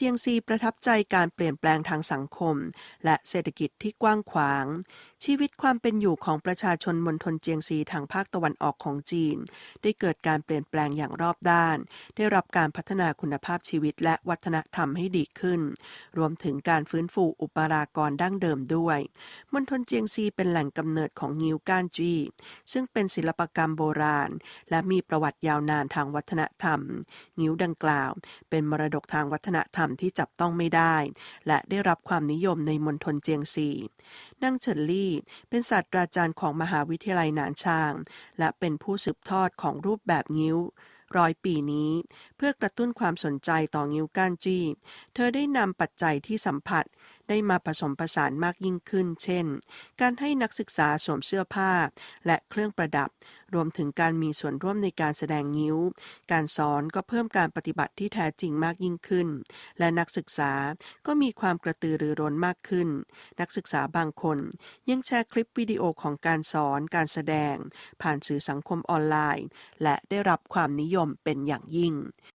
เจียงซีประทับใจการเปลี่ยนแปลงทางสังคม และเศรษฐกิจที่กว้างขวาง ชีวิตความเป็นอยู่ของประชาชนมณฑลเจียงซีทางภาคตะวันออกของจีน ได้เกิดการเปลี่ยนแปลงอย่างรอบด้าน ได้รับการพัฒนาคุณภาพชีวิตและวัฒนธรรมให้ดีขึ้น รวมถึงการฟื้นฟูอุปรากรดั้งเดิมด้วยมณฑลเจียงซีเป็นแหล่งกำเนิดของงิ้วก้านจีซึ่งเป็นศิลปกรรมโบราณ และมีประวัติยาวนานทางวัฒนธรรม งิ้วดังกล่าว เป็นมรดกทางวัฒนธรรมที่จับต้องไม่ได้ และได้รับความนิยมในมณฑลเจียงซีนางเฉินลี่เป็นศาสตราจารย์ของมหาวิทยาลัยหนานชาง และเป็นผู้สืบทอดของรูปแบบงิ้วร้อยปีนี้ เพื่อกระตุ้นความสนใจต่องิ้วก้านจี้ เธอได้นำปัจจัยที่สัมผัส ได้มาผสมผสานมากยิ่งขึ้น เช่น การให้นักศึกษาสวมเสื้อผ้า และเครื่องประดับ รวมถึงการมีส่วนร่วมในการแสดงงิ้ว การสอนก็เพิ่มการปฏิบัติที่แท้จริงมากยิ่งขึ้น และนักศึกษาก็มีความกระตือรือร้นมากขึ้น นักศึกษาบางคน ยังแชร์คลิปวิดีโอของการสอนการแสดง ผ่านสื่อสังคมออนไลน์ และได้รับความนิยมเป็นอย่างยิ่ง